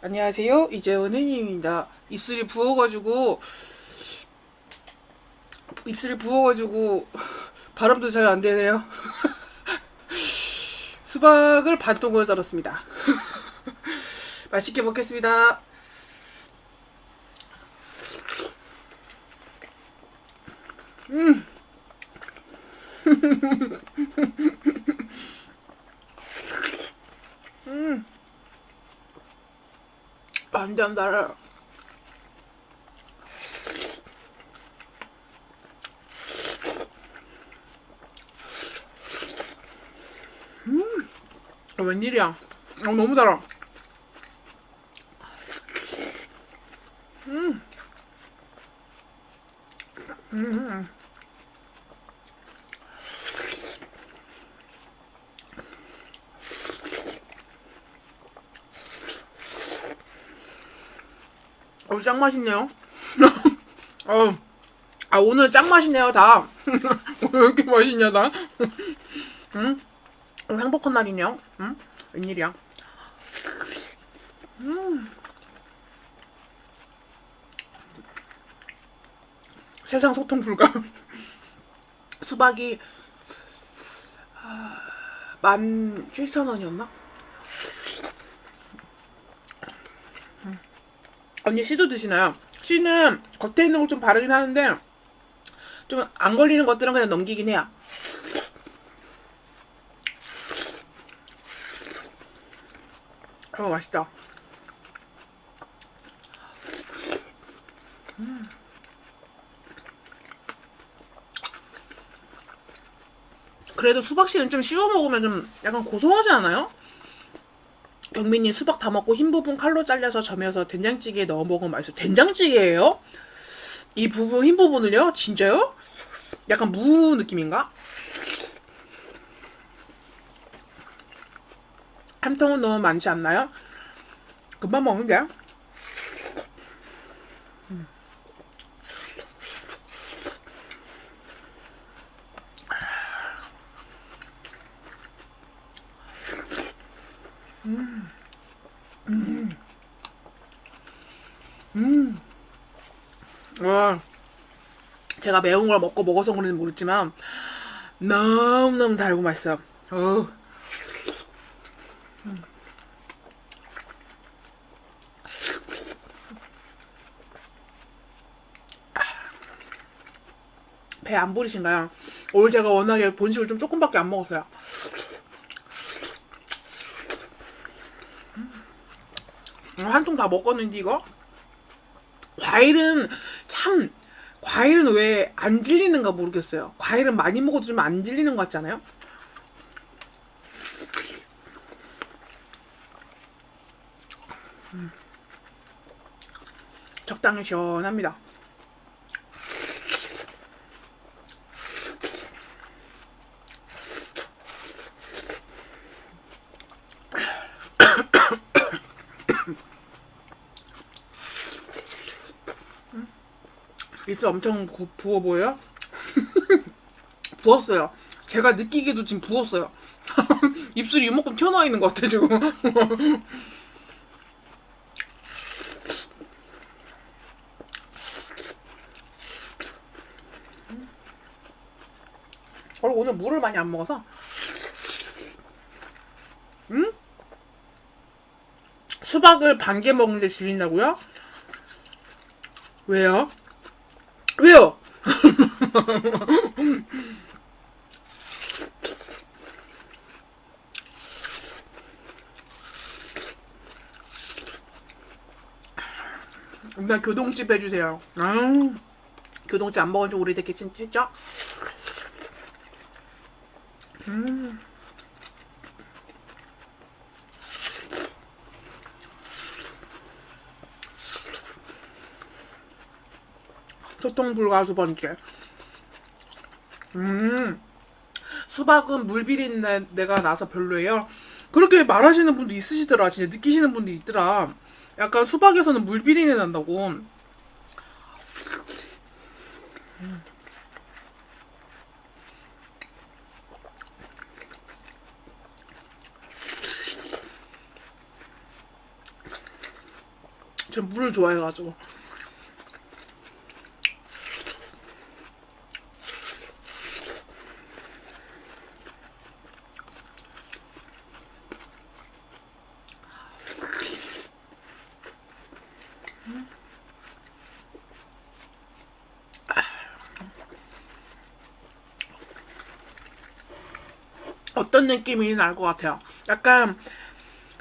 안녕하세요. 이재원 혜님입니다. 입술이 부어가지고, 입술이 부어가지고, 발음도 잘 안 되네요. 수박을 반 통으로 썰었습니다. 맛있게 먹겠습니다. 완전 달아요. 음, 어, 웬일이야? 어, 너무 달아. 어, 짱 맛있네요. 어, 아, 오늘 짱 맛있네요, 다. 왜 이렇게 맛있냐, 다. 응? 오늘 행복한 날이네요. 응? 웬일이야. 음. 세상 소통 불가. 수박이, 아, 만 칠천 원이었나? 언니 씨도 드시나요? 씨는 겉에 있는 걸 좀 바르긴 하는데 좀 안 걸리는 것들은 그냥 넘기긴 해요. 어 맛있다. 음. 그래도 수박씨는 좀 씹어 먹으면 좀 약간 고소하지 않아요? 경민이 수박 다 먹고 흰 부분 칼로 잘라서 점여서 된장찌개에 넣어 먹으면 맛있어. 된장찌개예요? 이 부분 흰 부분을요? 진짜요? 약간 무 느낌인가? 한 통은 너무 많지 않나요? 금방 먹는데? 와, 제가 매운 걸 먹고 먹어서 그런지 모르지만 너무너무 달고 맛있어요. 어. 배안 부리신가요? 오늘 제가 워낙에 본식을 좀 조금밖에 안 먹었어요. 한통 다 먹었는데 이거? 과일은 참 과일은 왜 안 질리는가 모르겠어요. 과일은 많이 먹어도 좀 안 질리는 것 같잖아요. 음. 적당히 시원합니다. 입술 엄청 부, 부어 보여요? 부었어요. 제가 느끼기에도 지금 부었어요. 입술이 이만큼 튀어나와 있는 것 같아, 지금. 어, 오늘 물을 많이 안 먹어서. 응? 수박을 반 개 먹는데 질린다고요? 왜요? 왜요? 나 교동집 해주세요. 아, 교동집 안 먹은 지 오래됐겠지, 했죠? 음. 소통 불가수 번째. 음. 수박은 물 비린내 내가 나서 별로예요. 그렇게 말하시는 분도 있으시더라. 진짜 느끼시는 분도 있더라. 약간 수박에서는 물 비린내 난다고. 전 물을 좋아해가지고. 어떤 느낌이 날 것 같아요. 약간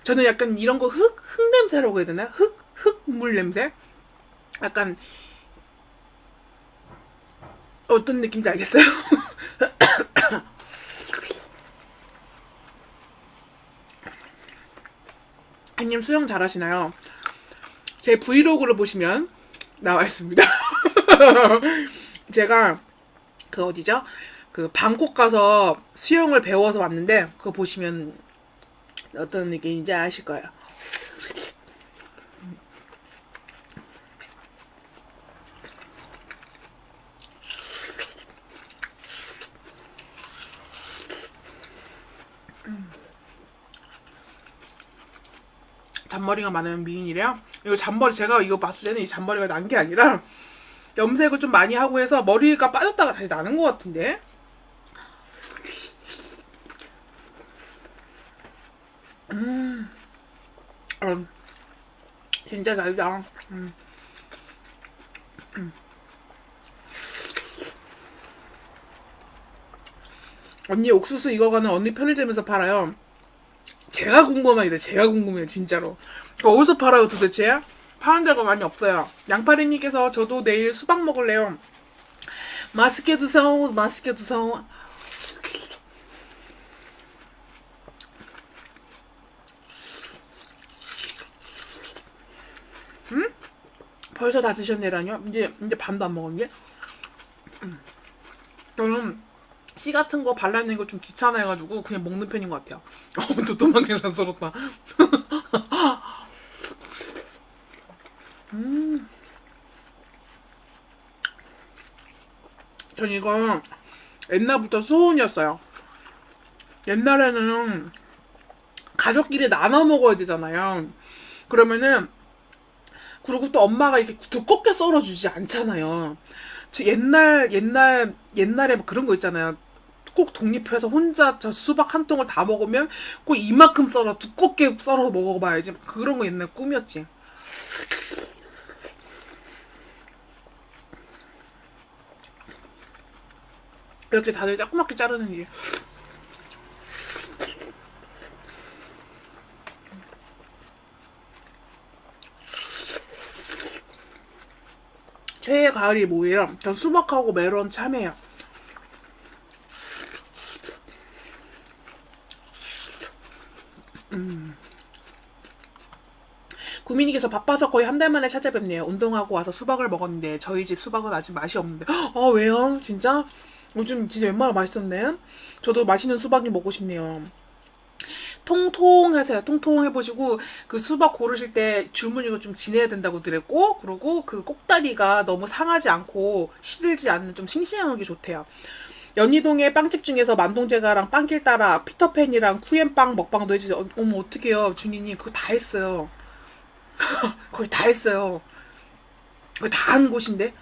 저는 약간 이런 거 흙, 흙 냄새라고 해야 되나? 흙, 흙물 냄새? 약간 어떤 느낌인지 알겠어요? 아님 수영 잘하시나요? 제 브이로그를 보시면 나와 있습니다. 제가 그 어디죠? 그 방콕 가서 수영을 배워서 왔는데 그거 보시면 어떤 느낌인지 아실 거예요. 잔머리가 많은 미인이래요. 이거 잔머리 제가 이거 봤을 때는 이 잔머리가 난 게 아니라 염색을 좀 많이 하고 해서 머리가 빠졌다가 다시 나는 것 같은데. 음, 음, 진짜 달다. 음. 음. 언니 옥수수 익어가는 언니 편의점에서 팔아요. 제가 궁금합니다. 제가 궁금해요, 진짜로. 어디서 팔아요, 도대체? 파는 데가 많이 없어요. 양파리님께서 저도 내일 수박 먹을래요. 맛있게 드세요, 맛있게 드세요. 벌써 다 드셨네라뇨? 이제 이제 반도 안 먹었네. 음. 저는 씨 같은 거 발라내는 거 좀 귀찮아해가지고 그냥 먹는 편인 것 같아요. 어, 또 도망가 산스럽다. 음. 전 이거 옛날부터 소원이었어요. 옛날에는 가족끼리 나눠 먹어야 되잖아요. 그러면은 그리고 또 엄마가 이렇게 두껍게 썰어주지 않잖아요. 저 옛날 옛날 옛날에 뭐 그런 거 있잖아요. 꼭 독립해서 혼자 저 수박 한 통을 다 먹으면 꼭 이만큼 썰어 두껍게 썰어 먹어봐야지 그런 거 옛날 꿈이었지. 이렇게 다들 조그맣게 자르는 게. 최애 가을이 뭐예요? 전 수박하고 메론 참외요. 음. 구민이께서 바빠서 거의 한 달 만에 찾아뵙네요. 운동하고 와서 수박을 먹었는데 저희 집 수박은 아직 맛이 없는데. 아 왜요? 진짜? 요즘 진짜 웬만하면 맛있었네. 저도 맛있는 수박이 먹고 싶네요. 통통하세요. 통통해 보시고 그 수박 고르실 때 주문이가 좀 지내야 된다고 드렸고 그리고 그 꼭다리가 너무 상하지 않고 시들지 않는 좀 싱싱하게 좋대요. 연희동의 빵집 중에서 만동제가랑 빵길 따라 피터팬이랑 쿠앤빵 먹방도 해주세요. 어, 어머 어떡해요 준이님 그거 다 했어요. 거의 다 했어요. 거의 다 한 곳인데.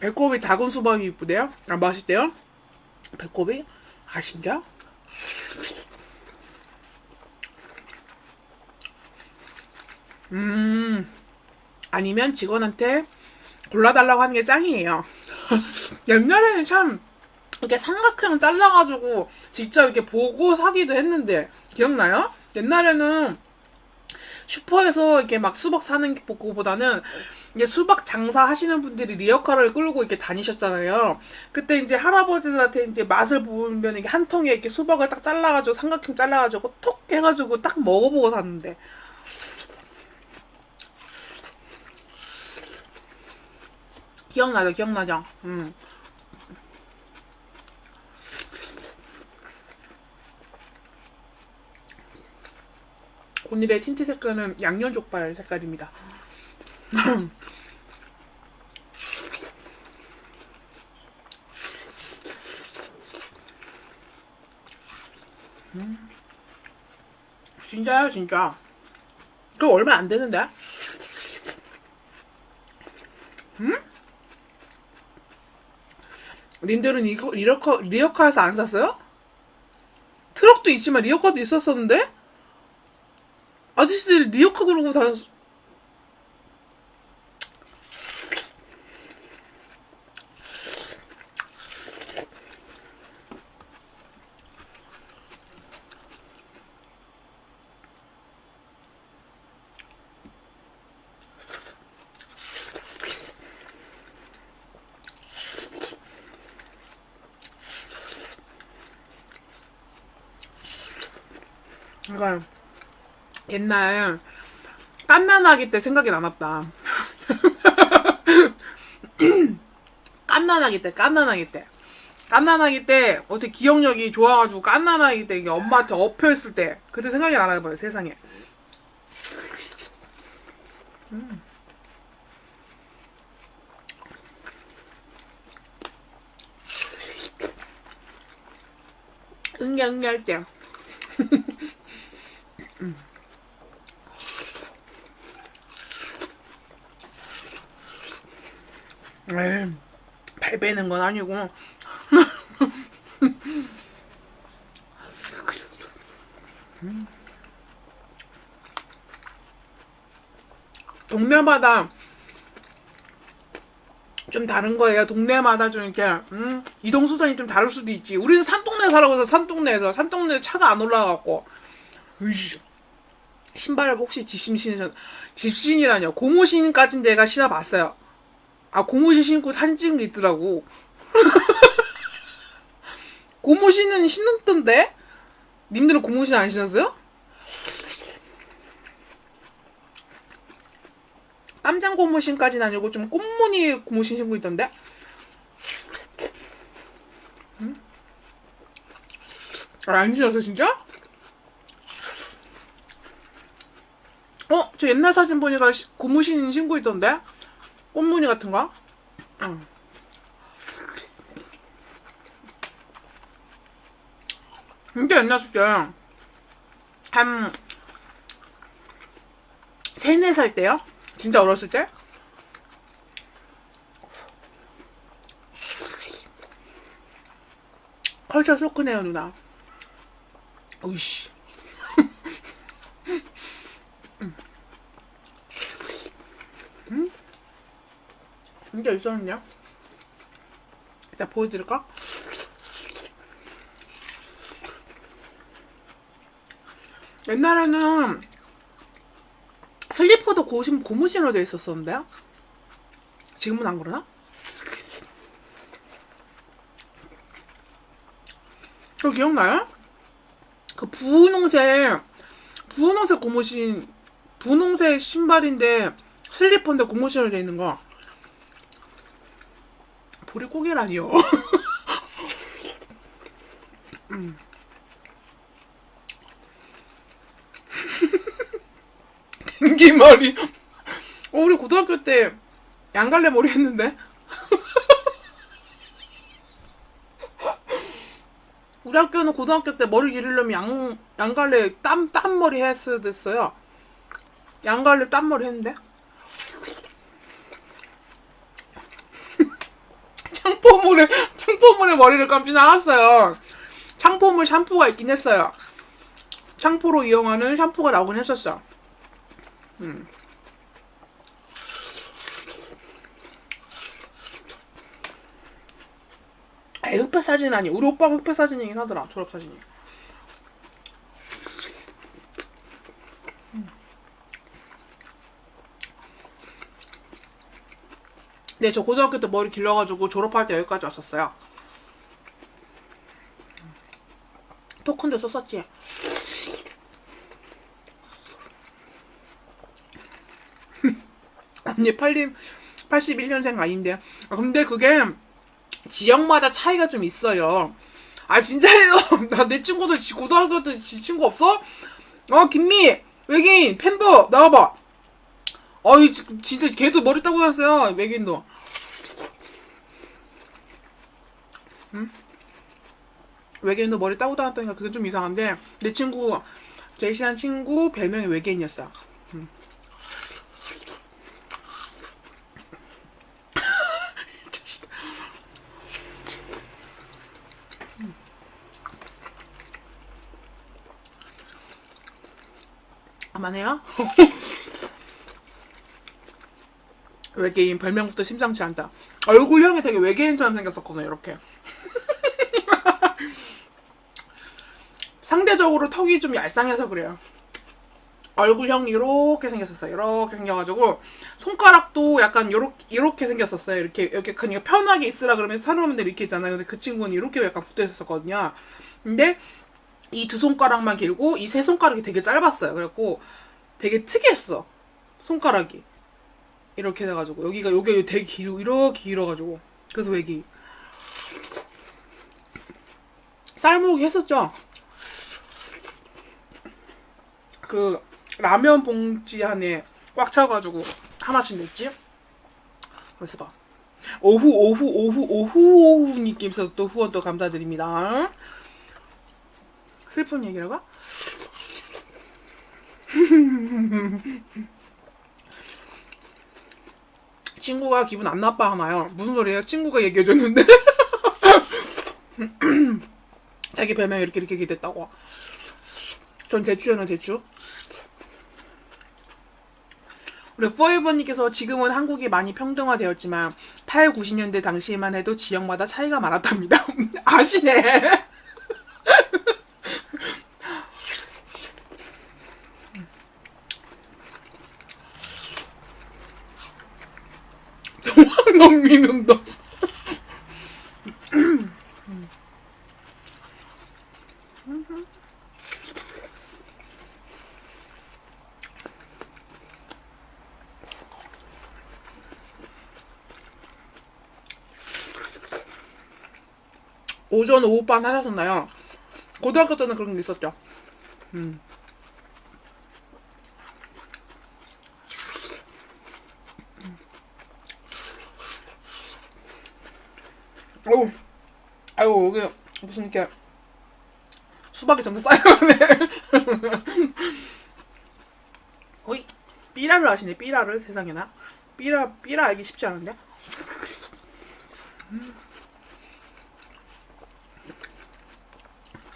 배꼽이 작은 수박이 이쁘대요? 아, 맛있대요? 배꼽이? 아, 진짜? 음, 아니면 직원한테 골라달라고 하는 게 짱이에요. 옛날에는 참, 이렇게 삼각형 잘라가지고, 직접 이렇게 보고 사기도 했는데, 기억나요? 옛날에는 슈퍼에서 이렇게 막 수박 사는 것보다는 이제 수박 장사 하시는 분들이 리어카를 끌고 이렇게 다니셨잖아요. 그때 이제 할아버지들한테 이제 맛을 보면 이게 한 통에 이렇게 수박을 딱 잘라가지고 삼각형 잘라가지고 톡 해가지고 딱 먹어보고 샀는데. 기억나죠, 기억나죠. 음. 오늘의 틴트 색깔은 양념 족발 색깔입니다. 진짜요, 진짜. 그거 얼마 안 되는데? 음? 님들은 이거 리어카 리어카에서 안 샀어요? 트럭도 있지만 리어카도 있었었는데 아저씨들이 리어카 그러고 다녔. 그러니까 옛날 깐난아기 때 생각이 남았다. 깐난아기 때, 깐난아기 때. 깐난아기 때, 어떻게 기억력이 좋아가지고 깐난아기 때 이게 엄마한테 엎혀있을 때, 그때 생각이 나나봐요, 세상에. 음. 응애, 응애 할 때. 에이, 발 빼는 건 아니고. 동네마다 좀 다른 거예요. 동네마다 좀 이렇게 음, 이동 수단이 좀 다를 수도 있지. 우리는 산동네 살아고 서 산동네에서 산동네 차가 안 올라가고. 신발을 혹시 집신 신으셨 집신이라뇨. 고무신까진 내가 신어봤어요. 아 고무신 신고 사진 찍은 게 있더라고. 고무신은 신었던데? 님들은 고무신 안 신었어요? 깜장 고무신까지는 아니고 좀 꽃무늬 고무신 신고 있던데? 응? 아, 안 신었어 진짜? 어? 저 옛날 사진 보니까 시- 고무신 신고 있던데? 꽃무늬 같은 거? 응. 진짜 옛날 숙제 한 세네 살 때요? 진짜 어렸을 때? 컬처 쇼크네요 누나 으이씨 진짜 있었냐? 이따 보여드릴까? 옛날에는 슬리퍼도 고신, 고무신으로 돼 있었었는데 지금은 안 그러나? 저 기억나요? 그 분홍색 분홍색 고무신 분홍색 신발인데 슬리퍼인데 고무신으로 돼 있는 거 보리고개라니요 음. 댕기 머리. 어, 우리 고등학교 때 양갈래 머리 했는데. 우리 학교는 고등학교 때 머리 기르려면 양, 양갈래 땀, 땀머리 했어야 됐어요. 양갈래 땀머리 했는데. 창포물에, 창포물에 머리를 감진 않았어요. 창포물 샴푸가 있긴 했어요. 창포로 이용하는 샴푸가 나오긴 했었어. 음. 에 흑백 사진 아니 우리 오빠가 흑백 사진이긴 하더라 졸업 사진이. 네, 저 고등학교 때 머리 길러가지고 졸업할 때 여기까지 왔었어요. 토큰도 썼었지. 언니 80, 81년생 아닌데. 아, 근데 그게 지역마다 차이가 좀 있어요. 아, 진짜예요. 나 내 친구들 지- 고등학교 때지 친구 없어? 어, 김미! 외계인! 팬더! 나와봐! 어이 지- 진짜 걔도 머리 따고 다녔어요 외계인도 응? 외계인도 머리 따고 다녔다니까 그게 좀 이상한데 내 친구 제시한 친구 별명이 외계인이었어 음. 아만해요? 외계인 별명부터 심상치 않다. 얼굴형이 되게 외계인처럼 생겼었거든요, 이렇게. 상대적으로 턱이 좀 얄쌍해서 그래요. 얼굴형이 이렇게 생겼었어요. 이렇게 생겨가지고 손가락도 약간 요렇게 이렇게 생겼었어요. 이렇게 이렇게 그냥 편하게 있으라 그러면 사람들 이렇게 있잖아요. 근데 그 친구는 이렇게 약간 붙어 있었거든요. 근데 이 두 손가락만 길고 이 세 손가락이 되게 짧았어요. 그래갖고 되게 특이했어. 손가락이 이렇게 돼가지고 여기가 여기 되게 길어 이렇게 길어가지고 그래서 외기 쌀먹이 했었죠. 그 라면 봉지 안에 꽉 차가지고 하나씩 냈지. 그래서 봐. 오후 오후 오후 오후 오후 님께서 또 후원 또 감사드립니다. 슬픈 얘기라고? 친구가 기분 안 나빠하나요? 무슨 소리예요? 친구가 얘기해줬는데 자기 별명이 이렇게 이렇게 됐다고. 전 대추였나 대추? 우리 포에버님께서 지금은 한국이 많이 평등화되었지만 8, 90년대 당시에만 해도 지역마다 차이가 많았답니다. 아시네. 동학농민운동. 오전 오후반 하셨나요? 고등학교 때는 그런 게 있었죠. 음. 어우, 아유 여기 무슨 이렇게 수박이 점점 쌓여가네. 어이, 삐라를 아시네, 삐라를 세상에나. 삐라, 삐라 알기 쉽지 않은데?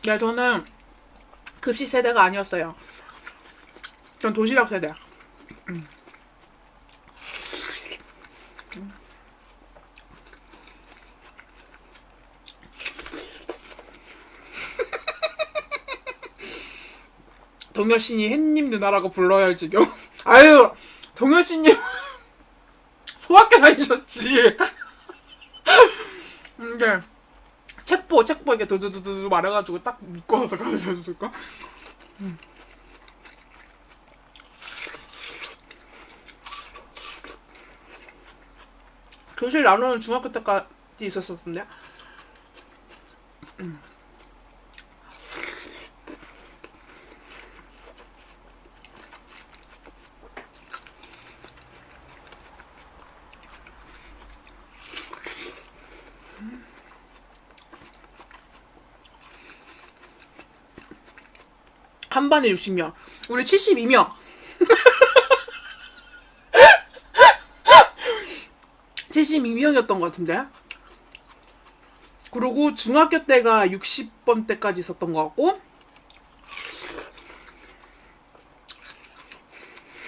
야, 저는 급식 세대가 아니었어요. 전 도시락 세대. 음. 동여신이 햇님 누나라고 불러요 지금. 아유, 동여신님 소학교 다니셨지. 근데 책보 책보 이렇게 두두두두 말해가지고 딱 묶어서 가르쳐 줄까? 음. 교실 나누는 중학교 때까지 있었었는데. 음. 한 반에 60명. 우리 72명. 72명이었던 것 같은데. 그리고 중학교 때가 60번 때까지 있었던 것 같고.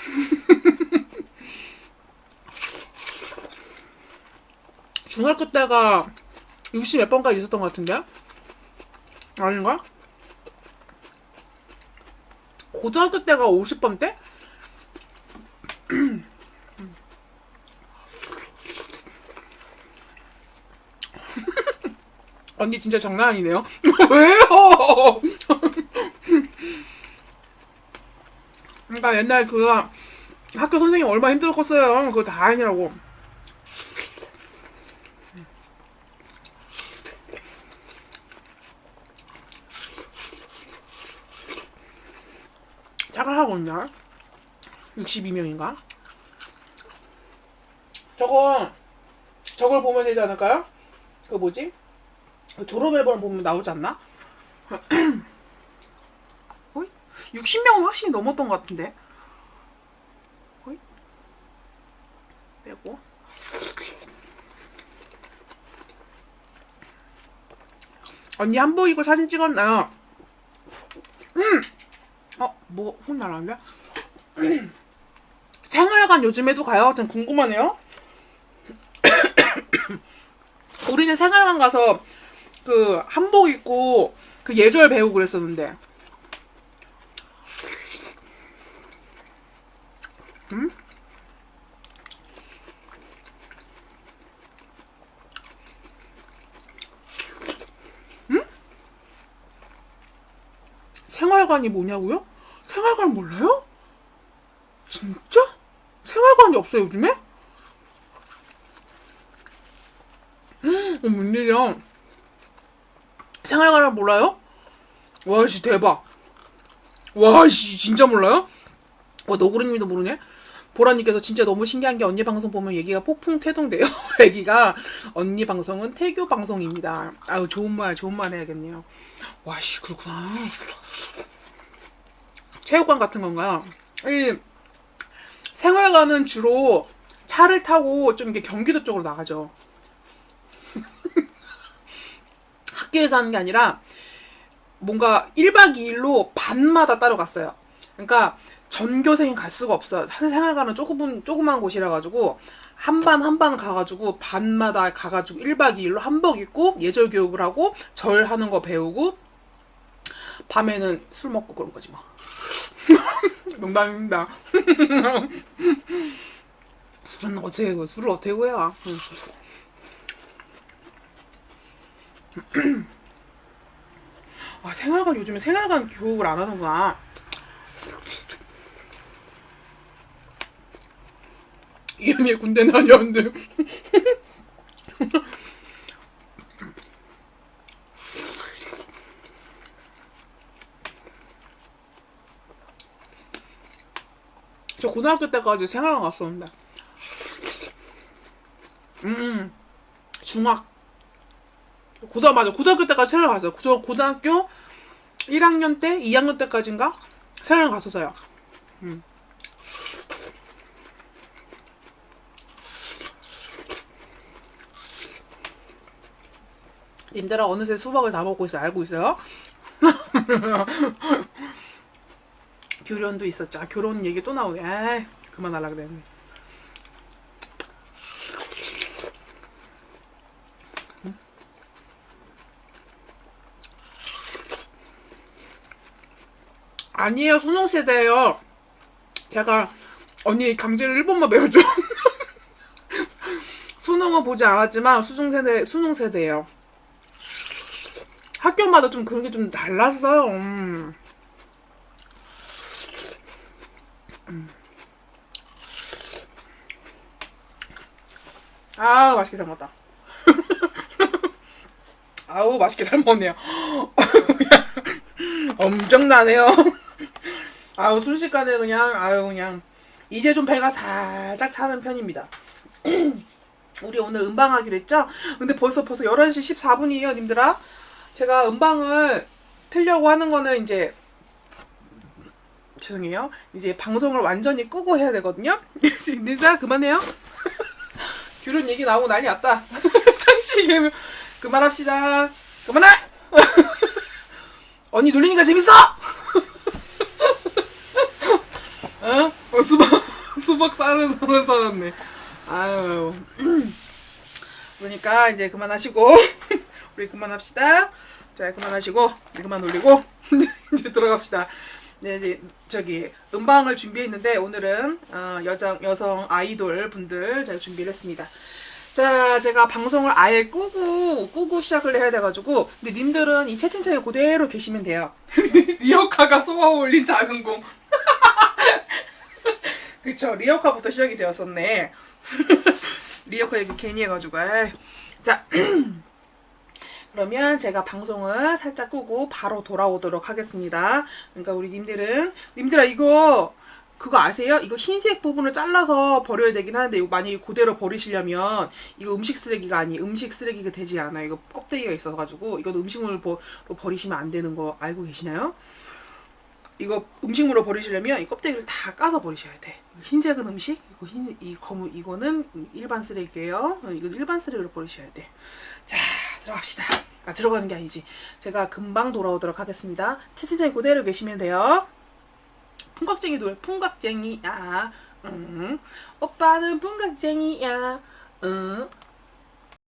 중학교 때가 60 몇 번까지 있었던 것 같은데? 아닌가? 고등학교 때가 50번 때? 언니 진짜 장난 아니네요. 왜요? 그러니까 옛날 그 학교 선생님 얼마 나 힘들었겠어요. 그거 다 아니라고. 짝을 하고 있나? 62명인가? 저거 저걸 보면 되지 않을까요? 그 뭐지? 그 졸업 앨범 보면 나오지 않나? 어이? 60명은 확실히 넘었던 것 같은데. 빼고. 언니 한복 입고 사진 찍었나요? 음! 어, 뭐, 혼 날았는데? 생활관 요즘에도 가요? 전 궁금하네요. 우리는 생활관 가서 그 한복 입고 그 예절 배우고 그랬었는데. 음? 음? 생활관이 뭐냐고요? 생활관 몰라요? 진짜? 생활관이 없어요 요즘에? 음, 어, 웬일이야. 생활관을 몰라요? 와, 씨, 대박. 와, 씨, 진짜 몰라요? 와, 너구리님도 모르네? 보라님께서 진짜 너무 신기한 게 언니 방송 보면 얘기가 폭풍 태동돼요. 얘기가 언니 방송은 태교 방송입니다. 아유, 좋은 말, 좋은 말 해야겠네요. 와, 씨, 그렇구나. 체육관 같은 건가요? 이 생활관은 주로 차를 타고 좀 이렇게 경기도 쪽으로 나가죠. 학교에서 하는 게 아니라 뭔가 1박 2일로 반마다 따로 갔어요. 그러니까 전교생이 갈 수가 없어요. 생활관은 조금, 조그만 곳이라 가지고 한 반 한 반 가가지고 반마다 가가지고 1박 2일로 한복 입고 예절 교육을 하고 절 하는 거 배우고 밤에는 술 먹고 그런 거지 뭐. 농담입니다. 술은 어떻게 술을 어떻게 구해야? 아 생활관 요즘에 생활관 교육을 안 하는구나. 이현이 군대 다녔는데. 저 고등학교 때까지 생활관 갔었는데. 음, 중학 고등 맞아 고등학교 때까지 생활 갔어요. 고등 고등학교 1학년 때, 2학년 때까지인가 생활 갔었어요. 음. 님들아 어느새 수박을 다 먹고 있어 알고 있어요? 교련도 있었죠. 아, 교론 얘기 또 나오네. 에이, 그만하려 그랬네. 아니에요, 수능 세대예요. 제가 언니 강제로 일본만 배워줘. 수능은 보지 않았지만 수능 세대 수능 세대예요. 학교마다 좀 그런 게 좀 달랐어요. 음. 음. 아 맛있게 잘 먹었다. 아우 맛있게 잘 먹네요. 엄청나네요. 아우 순식간에 그냥 아유 그냥 이제 좀 배가 살짝 차는 편입니다. 우리 오늘 음방하기로 했죠? 근데 벌써 벌써 11시 14분이에요, 님들아. 제가 음방을 틀려고 하는 거는 이제 죄송해요. 이제 방송을 완전히 끄고 해야 되거든요. 님들아 그만해요. 규론 얘기 나오고 난리 났다. 창씨 그만합시다. 그만해. 언니 놀리니까 재밌어. 어? 어 수박 수박 싸는 사는 살았네. 아유. 그러니까 이제 그만하시고 우리 그만합시다. 자 그만하시고 그만 놀리고 이제 들어갑시다. 네 이제 저기 음방을 준비했는데 오늘은 어, 여성 여성 아이돌 분들 제가 준비를 했습니다. 자, 제가 방송을 아예 끄고, 끄고 시작을 해야 돼가지고, 근데 님들은 이 채팅창에 그대로 계시면 돼요. 리어카가 쏘아 올린 작은 공. 그쵸, 리어카부터 시작이 되었었네. 리어카 얘기 괜히 해가지고, 에이. 자, 그러면 제가 방송을 살짝 끄고 바로 돌아오도록 하겠습니다. 그러니까 우리 님들은, 님들아, 이거, 그거 아세요? 이거 흰색 부분을 잘라서 버려야 되긴 하는데 이거 만약에 그대로 버리시려면 이거 음식 쓰레기가 아니 음식 쓰레기가 되지 않아요. 이거 껍데기가 있어가지고 이건 음식물로 버리시면 안 되는 거 알고 계시나요? 이거 음식물로 버리시려면 이 껍데기를 다 까서 버리셔야 돼. 흰색은 음식, 이거 흰, 이 검은 이거는 일반 쓰레기예요. 어, 이건 일반 쓰레기로 버리셔야 돼. 자, 들어갑시다. 아, 들어가는 게 아니지. 제가 금방 돌아오도록 하겠습니다. 채팅창에 그대로 계시면 돼요. 풍각쟁이 노래, 풍각쟁이야. 응. 오빠는 풍각쟁이야. 응.